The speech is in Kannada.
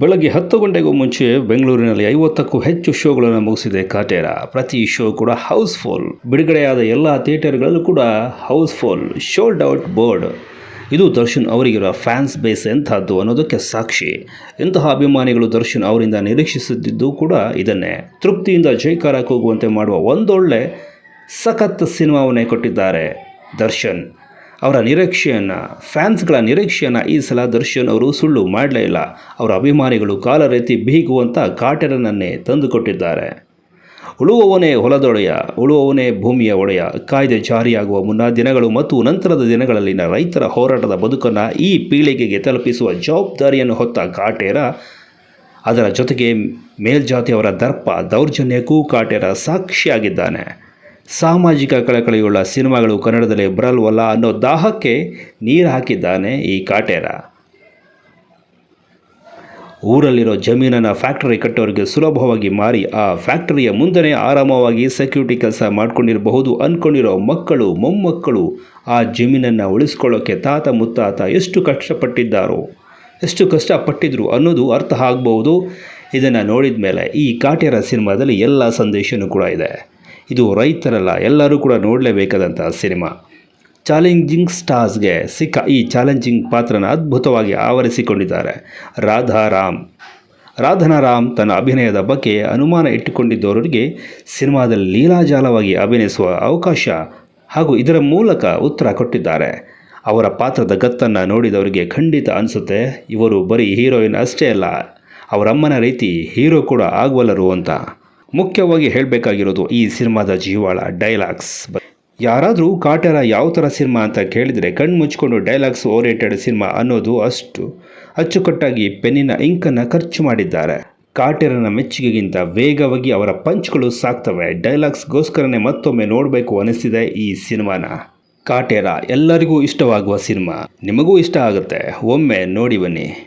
ಬೆಳಗ್ಗೆ ಹತ್ತು ಗಂಟೆಗೂ ಮುಂಚೆ ಬೆಂಗಳೂರಿನಲ್ಲಿ ಐವತ್ತಕ್ಕೂ ಹೆಚ್ಚು ಶೋಗಳನ್ನು ಮುಗಿಸಿದೆ ಕಾಟೇರ. ಪ್ರತಿ ಶೋ ಕೂಡ ಹೌಸ್ಫುಲ್. ಬಿಡುಗಡೆಯಾದ ಎಲ್ಲ ಥಿಯೇಟರ್ಗಳಲ್ಲೂ ಕೂಡ ಹೌಸ್ಫುಲ್. ಶೋಲ್ಡ್ out board. ಇದು ದರ್ಶನ್ ಅವರಿಗಿರುವ ಫ್ಯಾನ್ಸ್ ಬೇಸ್ ಎಂಥದ್ದು ಅನ್ನೋದಕ್ಕೆ ಸಾಕ್ಷಿ. ಇಂತಹ ಅಭಿಮಾನಿಗಳು ದರ್ಶನ್ ಅವರಿಂದ ನಿರೀಕ್ಷಿಸುತ್ತಿದ್ದು ಕೂಡ ಇದನ್ನೇ. ತೃಪ್ತಿಯಿಂದ ಜೈಕಾರ ಕೂಗುವಂತೆ ಮಾಡುವ ಒಂದೊಳ್ಳೆ ಸಖತ್ ಸಿನಿಮಾವನ್ನೇ ಕೊಟ್ಟಿದ್ದಾರೆ ದರ್ಶನ್. ಅವರ ನಿರೀಕ್ಷೆಯನ್ನು, ಫ್ಯಾನ್ಸ್ಗಳ ನಿರೀಕ್ಷೆಯನ್ನು ಈ ಸಲ ದರ್ಶನ್ ಅವರು ಸುಳ್ಳು ಮಾಡಲೇ ಇಲ್ಲ. ಅವರ ಅಭಿಮಾನಿಗಳು ಕಾಲರೆತ್ತಿ ಬೀಗುವಂಥ ಕಾಟರನನ್ನೇ ತಂದುಕೊಟ್ಟಿದ್ದಾರೆ. ಉಳುವವನೇ ಹೊಲದೊಡೆಯ, ಉಳುವವನೇ ಭೂಮಿಯ ಒಡೆಯ, ಕಾಯ್ದೆ ಜಾರಿಯಾಗುವ ಮುನ್ನ ದಿನಗಳು ಮತ್ತು ನಂತರದ ದಿನಗಳಲ್ಲಿನ ರೈತರ ಹೋರಾಟದ ಬದುಕನ್ನು ಈ ಪೀಳಿಗೆಗೆ ತಲುಪಿಸುವ ಜವಾಬ್ದಾರಿಯನ್ನು ಹೊತ್ತ ಕಾಟೇರ, ಅದರ ಜೊತೆಗೆ ಮೇಲ್ಜಾತಿಯವರ ದರ್ಪ, ದೌರ್ಜನ್ಯಕ್ಕೂ ಕಾಟೇರ ಸಾಕ್ಷಿಯಾಗಿದ್ದಾನೆ. ಸಾಮಾಜಿಕ ಕಳಕಳಿಯುಳ್ಳ ಸಿನಿಮಾಗಳು ಕನ್ನಡದಲ್ಲಿ ಬರಲ್ವಲ್ಲ ಅನ್ನೋ ದಾಹಕ್ಕೆ ನೀರು ಹಾಕಿದ್ದಾನೆ ಈ ಕಾಟೇರ. ಊರಲ್ಲಿರೋ ಜಮೀನನ್ನು ಫ್ಯಾಕ್ಟರಿ ಕಟ್ಟೋರಿಗೆ ಸುಲಭವಾಗಿ ಮಾರಿ ಆ ಫ್ಯಾಕ್ಟರಿಯ ಮುಂದೆನೇ ಆರಾಮವಾಗಿ ಸೆಕ್ಯೂರಿಟಿ ಕೆಲಸ ಮಾಡ್ಕೊಂಡಿರಬಹುದು ಅಂದ್ಕೊಂಡಿರೋ ಮಕ್ಕಳು, ಮೊಮ್ಮಕ್ಕಳು ಆ ಜಮೀನನ್ನು ಉಳಿಸ್ಕೊಳ್ಳೋಕ್ಕೆ ತಾತ ಮುತ್ತಾತ ಎಷ್ಟು ಕಷ್ಟಪಟ್ಟಿದ್ದಾರೋ, ಎಷ್ಟು ಕಷ್ಟಪಟ್ಟಿದ್ರು ಅನ್ನೋದು ಅರ್ಥ ಆಗ್ಬೋದು ಇದನ್ನು ನೋಡಿದ ಮೇಲೆ ಈ ಕಾಟೇರ ಸಿನಿಮಾದಲ್ಲಿ ಎಲ್ಲ ಸಂದೇಶನೂ ಕೂಡ ಇದೆ. ಇದು ರೈತರಲ್ಲ, ಎಲ್ಲರೂ ಕೂಡ ನೋಡಲೇಬೇಕಾದಂಥ ಸಿನಿಮಾ. ಚಾಲೆಂಜಿಂಗ್ ಸ್ಟಾರ್ಸ್ಗೆ ಸಿಕ್ಕ ಈ ಚಾಲೆಂಜಿಂಗ್ ಪಾತ್ರನ ಅದ್ಭುತವಾಗಿ ಆವರಿಸಿಕೊಂಡಿದ್ದಾರೆ ರಾಧಾರಾಮ್ ರಾಧನಾರಾಮ್ ತನ್ನ ಅಭಿನಯದ ಬಗ್ಗೆ ಅನುಮಾನ ಇಟ್ಟುಕೊಂಡಿದ್ದವರಿಗೆ ಸಿನಿಮಾದಲ್ಲಿ ಲೀಲಾಜಾಲವಾಗಿ ಅಭಿನಯಿಸುವ ಅವಕಾಶ ಹಾಗೂ ಇದರ ಮೂಲಕ ಉತ್ತರ ಕೊಟ್ಟಿದ್ದಾರೆ. ಅವರ ಪಾತ್ರದ ಗತ್ತನ್ನು ನೋಡಿದವರಿಗೆ ಖಂಡಿತ ಅನಿಸುತ್ತೆ, ಇವರು ಬರೀ ಹೀರೋಯಿನ್ ಅಷ್ಟೇ ಅಲ್ಲ, ಅವರಮ್ಮನ ರೀತಿ ಹೀರೋ ಕೂಡ ಆಗಬಲ್ಲರು ಅಂತ. ಮುಖ್ಯವಾಗಿ ಹೇಳಬೇಕಾಗಿರೋದು ಈ ಸಿನಿಮಾದ ಜೀವಾಳ ಡೈಲಾಗ್ಸ್. ಯಾರಾದರೂ ಕಾಟೇರ ಯಾವ ಥರ ಸಿನಿಮಾ ಅಂತ ಕೇಳಿದರೆ ಕಣ್ಣು ಮುಚ್ಕೊಂಡು ಡೈಲಾಗ್ಸ್ ಓರಿಯೆಂಟೆಡ್ ಸಿನಿಮಾ ಅನ್ನೋದು ಅಷ್ಟು ಅಚ್ಚುಕಟ್ಟಾಗಿ ಪೆನ್ನಿನ ಇಂಕನ್ನು ಖರ್ಚು ಮಾಡಿದ್ದಾರೆ. ಕಾಟೇರನ ಮೆಚ್ಚುಗೆಗಿಂತ ವೇಗವಾಗಿ ಅವರ ಪಂಚ್ಗಳು ಸಾಕ್ತವೆ. ಡೈಲಾಗ್ಸ್ಗೋಸ್ಕರನೇ ಮತ್ತೊಮ್ಮೆ ನೋಡಬೇಕು ಅನಿಸ್ತಿದೆ ಈ ಸಿನಿಮಾನ. ಕಾಟೇರ ಎಲ್ಲರಿಗೂ ಇಷ್ಟವಾಗುವ ಸಿನಿಮಾ. ನಿಮಗೂ ಇಷ್ಟ ಆಗುತ್ತೆ. ಒಮ್ಮೆ ನೋಡಿ ಬನ್ನಿ.